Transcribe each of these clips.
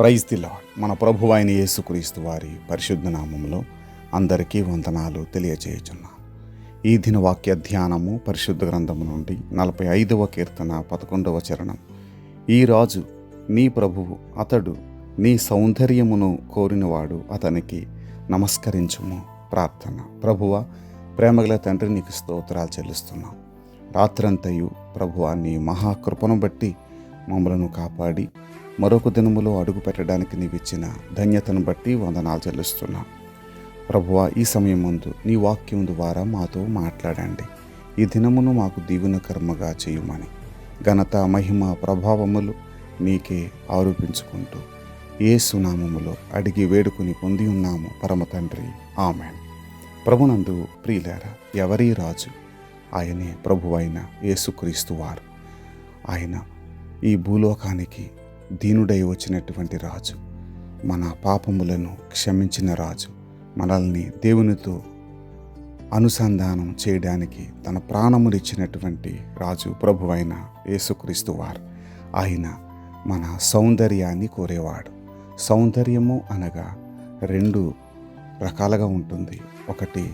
Praise తిలా మన ప్రభు అయిన యేసుక్రీస్తు వారి పరిశుద్ధ నామములో అందరికీ వందనాలు తెలియజేయుచున్నాను ఈ దిన వాక్య ధ్యానము పరిశుద్ధ గ్రంథము నుండి నలభై ఐదవ కీర్తన పదకొండవ చరణం. ఈ రాజు నీ ప్రభువు అతడు నీ సౌందర్యమును కోరినవాడు అతనికి నమస్కరించుము ప్రార్థన. ప్రభువ ప్రేమగల తండ్రి నీకు స్తోత్రాలు చెల్లిస్తున్నాం. రాత్రంతయు ప్రభువ నీ మహాకృపను బట్టి మమ్మలను కాపాడి మరొక దినములో అడుగు పెట్టడానికి నీవిచ్చిన ధన్యతను బట్టి వందనాలు చెల్లిస్తున్నాం. ప్రభువ ఈ సమయం ముందు నీ వాక్యం ద్వారా మాతో మాట్లాడండి. ఈ దినమును మాకు దీవెనకర్మగా చేయుమని. ఘనత మహిమ ప్రభావములు నీకే ఆరోపించుకుంటూ ఏ సునామములో అడిగి వేడుకుని పొంది ఉన్నాము పరమ తండ్రి. ఆమెన్. ప్రభునందు ప్రియులారా ఎవరీ రాజు? ఆయనే ప్రభు అయిన యేసుక్రీస్తు వారు ఆయన ఈ భూలోకానికి దీనుడై వచ్చినటువంటి రాజు మన పాపములను క్షమించిన రాజు మనల్ని దేవునితో అనుసంధానం చేయడానికి తన ప్రాణమునిచ్చినటువంటి రాజు ప్రభు అయిన యేసుక్రీస్తు వారు. ఆయన మన సౌందర్యాన్ని కోరేవాడు. సౌందర్యము అనగా రెండు రకాలుగా ఉంటుంది. ఒకటి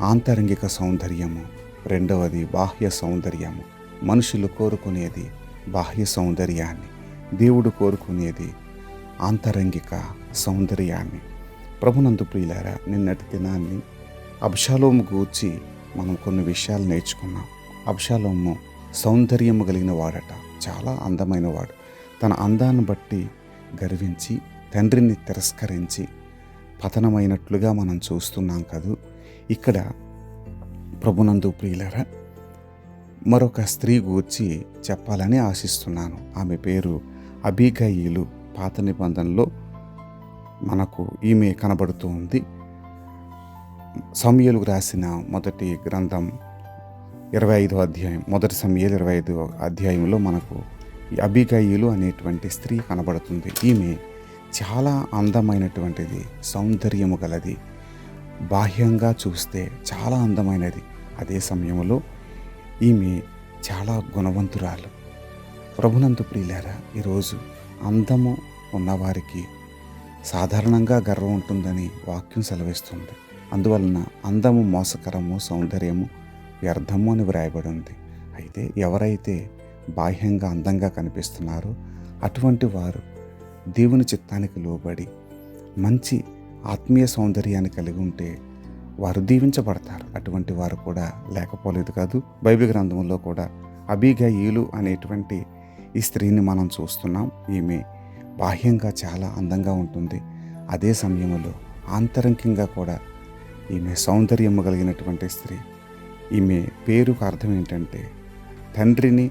ఆంతరంగిక సౌందర్యము రెండవది బాహ్య సౌందర్యము. మనుషులు కోరుకునేది బాహ్య సౌందర్యాన్ని దేవుడు కోరుకునేది ఆంతరంగిక సౌందర్యాన్ని. ప్రభునందు ప్రియులారా నిన్నటి దినాన్ని అబ్షాలోము గూర్చి మనం కొన్ని విషయాలు నేర్చుకున్నాం. అబ్షాలోము సౌందర్యము కలిగిన వాడట చాలా అందమైన వాడు. తన అందాన్ని బట్టి గర్వించి తండ్రిని తిరస్కరించి పతనమైనట్లుగా మనం చూస్తున్నాం కదూ. ఇక్కడ ప్రభునందు ప్రియులరా మరొక స్త్రీ గూర్చి చెప్పాలని ఆశిస్తున్నాను. ఆమె పేరు అబిగయిలు పాత నిబంధనలో మనకు ఈమె కనబడుతూ ఉంది. సమయలు రాసిన మొదటి గ్రంథం ఇరవై ఐదో అధ్యాయం మొదటి సమయలు ఇరవై ఐదో అధ్యాయంలో మనకు ఈ అబిగయిలు అనేటువంటి స్త్రీ కనబడుతుంది. ఈమె చాలా అందమైనటువంటిది సౌందర్యము గలది. బాహ్యంగా చూస్తే చాలా అందమైనది. అదే సమయంలో ఈమె చాలా గుణవంతురాలు. ప్రభునందు ప్రియులారా ఈరోజు అందము ఉన్నవారికి సాధారణంగా గర్వం ఉంటుందని వాక్యం సెలవిస్తుంది. అందువలన అందము మోసకరము సౌందర్యము వ్యర్థము అని వ్రాయబడి ఉంది. అయితే ఎవరైతే బాహ్యంగా అందంగా కనిపిస్తున్నారో అటువంటి వారు దేవుని చిత్తానికి లోబడి మంచి ఆత్మీయ సౌందర్యాన్ని కలిగి ఉంటే వారు దీవించబడతారు. అటువంటి వారు కూడా లేకపోలేదు కాదు. బైబిల్ గ్రంథంలో కూడా అబీగయీలు అనేటువంటి ఈ స్త్రీని మనం చూస్తున్నాం. ఈమె బాహ్యంగా చాలా అందంగా ఉంటుంది. అదే సమయంలో ఆంతరంగికంగా కూడా ఈమె సౌందర్యము కలిగినటువంటి స్త్రీ. ఈమె పేరుకు అర్థం ఏంటంటే తండ్రిని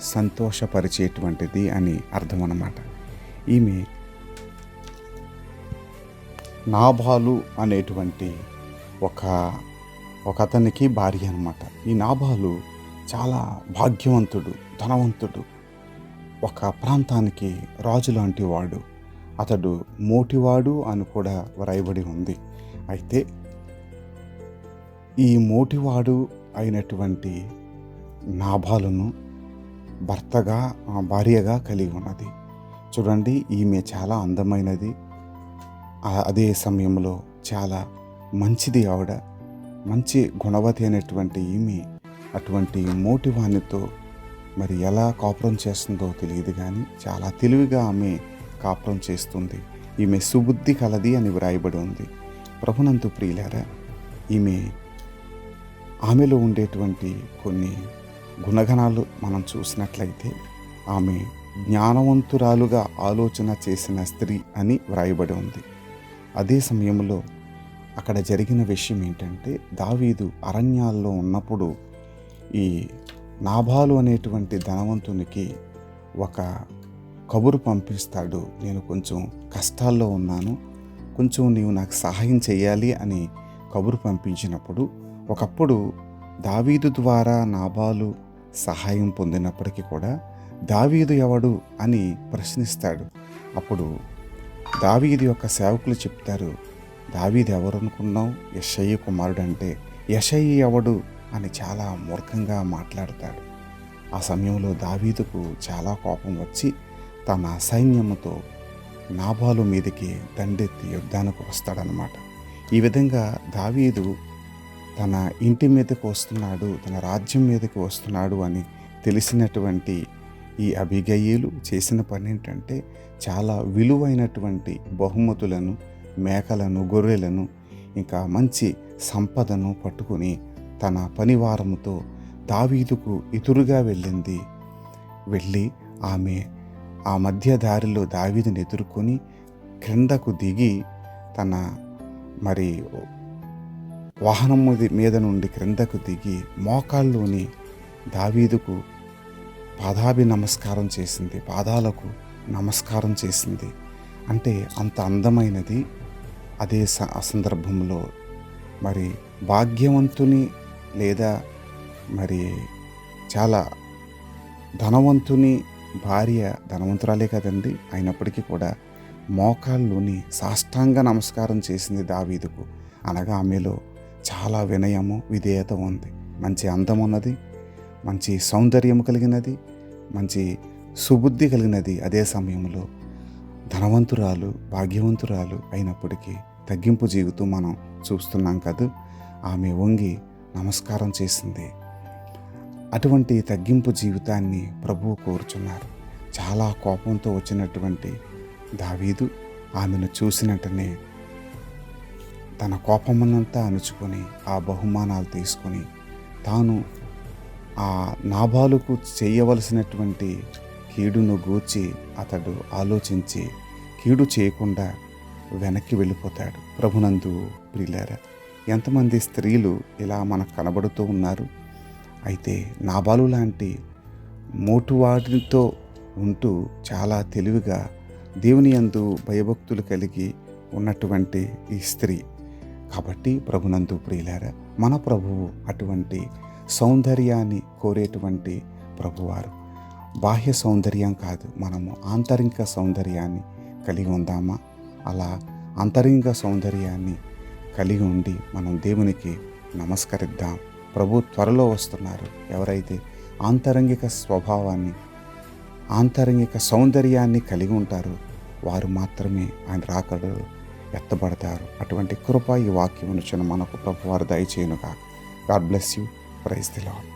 సంతోషపరిచేటువంటిది అని అర్థం అన్నమాట ఈమె నాభాలు అనేటువంటి ఒక ఒక అతనికి భార్య అనమాట ఈ నాభాలు చాలా భాగ్యవంతుడు ధనవంతుడు. ఒక ప్రాంతానికి రాజు లాంటి వాడు. అతడు మోటివాడు అని కూడా వ్రాయబడి ఉంది. అయితే ఈ మోటివాడు అయినటువంటి నాభాలను భర్తగా ఆ భార్యగా కలిగి ఉన్నది. చూడండి ఈమె చాలా అందమైనది. అదే సమయంలో చాలా మంచిది ఆవిడ. మంచి గుణవతి అనేటువంటి ఈమె అటువంటి మోటివానితో మరి ఎలా కాపురం చేస్తుందో తెలియదు కానీ చాలా తెలివిగా ఆమె కాపురం చేస్తుంది. ఈమె సుబుద్ధి కలది అని వ్రాయబడి ఉంది. ప్రభునంతు ప్రియులారా ఈమె ఆమెలో ఉండేటువంటి కొన్ని గుణగణాలు మనం చూసినట్లయితే ఆమె జ్ఞానవంతురాలుగా ఆలోచన చేసిన స్త్రీ అని వ్రాయబడి ఉంది. అదే సమయంలో అక్కడ జరిగిన విషయం ఏంటంటే దావీదు అరణ్యాల్లో ఉన్నప్పుడు ఈ నాభాలు అనేటువంటి ధనవంతునికి ఒక కబురు పంపిస్తాడు నేను కొంచెం కష్టాల్లో ఉన్నాను కొంచెం నీవు నాకు సహాయం చేయాలి అని కబురు పంపించినప్పుడు ఒకప్పుడు దావీదు ద్వారా నాబాలు సహాయం పొందినప్పటికీ కూడా దావీదు ఎవడు? అని ప్రశ్నిస్తాడు. అప్పుడు దావీదు యొక్క సేవకులు చెప్తారు దావీదు ఎవరనుకున్నావు? అనుకున్నావు కుమారుడు అంటే యషయ్య ఎవడు? అని చాలా మూర్ఖంగా మాట్లాడతాడు. ఆ సమయంలో దావీదుకు చాలా కోపం వచ్చి తన సైన్యముతో నాభాలు మీదకి దండెత్తి యుద్ధానికి వస్తాడనమాట ఈ విధంగా దావీదు తన ఇంటి మీదకి వస్తున్నాడు తన రాజ్యం మీదకి వస్తున్నాడు అని తెలిసినటువంటి ఈ అభిగయ్యులు చేసిన పని ఏంటంటే చాలా విలువైనటువంటి బహుమతులను మేకలను గొర్రెలను ఇంకా మంచి సంపదను పట్టుకుని తన పనివారముతో దావీదుకు ఎదురుగా వెళ్ళింది. వెళ్ళి ఆమె ఆ మధ్య దారిలో దావీదుని ఎదుర్కొని క్రిందకు దిగి తన మరి వాహనం మీద- మీద నుండి క్రిందకు దిగి మోకాళ్ళలోని దావీదుకు పాదాభి నమస్కారం చేసింది. పాదాలకు నమస్కారం చేసింది. అంటే అంత అందమైనది అదే స సందర్భంలో మరి భాగ్యవంతుని లేదా మరి చాలా ధనవంతుని భార్య ధనవంతురాలే కదండి. అయినప్పటికీ కూడా మోకాల్లోని సాష్టాంగ నమస్కారం చేసింది దావీదుకు. అనగా ఆమెలో చాలా వినయము విధేయత ఉంది. మంచి అందం ఉన్నది మంచి సౌందర్యం కలిగినది మంచి సుబుద్ధి కలిగినది. అదే సమయంలో ధనవంతురాలు భాగ్యవంతురాలు అయినప్పటికీ తగ్గింపు జీవితం మనం చూస్తున్నాం కదా. ఆమె వంగి నమస్కారం చేసింది. అటువంటి తగ్గింపు జీవితాన్ని ప్రభువు కోరుచున్నారు. చాలా కోపంతో వచ్చినటువంటి దావీదు ఆమెను చూసినట్టనే తన కోపమునంతా అణుచుకొని ఆ బహుమానాలు తీసుకొని తాను ఆ నాభాలుకు చేయవలసినటువంటి కీడును గూర్చి అతడు ఆలోచించి కీడు చేయకుండా వెనక్కి వెళ్ళిపోతాడు. ప్రభునందు ప్రియులారా ఎంతమంది స్త్రీలు ఇలా మనకు కనబడుతూ ఉన్నారు? అయితే నాబాలు లాంటి మోటువాడితో ఉంటూ చాలా తెలివిగా దేవుని యందు భయభక్తులు కలిగి ఉన్నటువంటి ఈ స్త్రీ. కాబట్టి ప్రభునందు ప్రియులారా మన ప్రభువు అటువంటి సౌందర్యాన్ని కోరేటువంటి ప్రభువారు. బాహ్య సౌందర్యం కాదు మనము ఆంతరిక సౌందర్యాన్ని కలిగి ఉందామా? అలా అంతరంగ సౌందర్యాన్ని కలిగి ఉండి మనం దేవునికి నమస్కరిద్దాం. ప్రభు త్వరలో వస్తున్నారు. ఎవరైతే ఆంతరంగిక స్వభావాన్ని ఆంతరంగిక సౌందర్యాన్ని కలిగి ఉంటారో వారు మాత్రమే ఆయన రాకడలు ఎత్తబడతారు. అటువంటి కృప ఈ వాక్యమును చిన్న మనకు ప్రభువారు దయచేయనుగా God bless you. Praise the Lord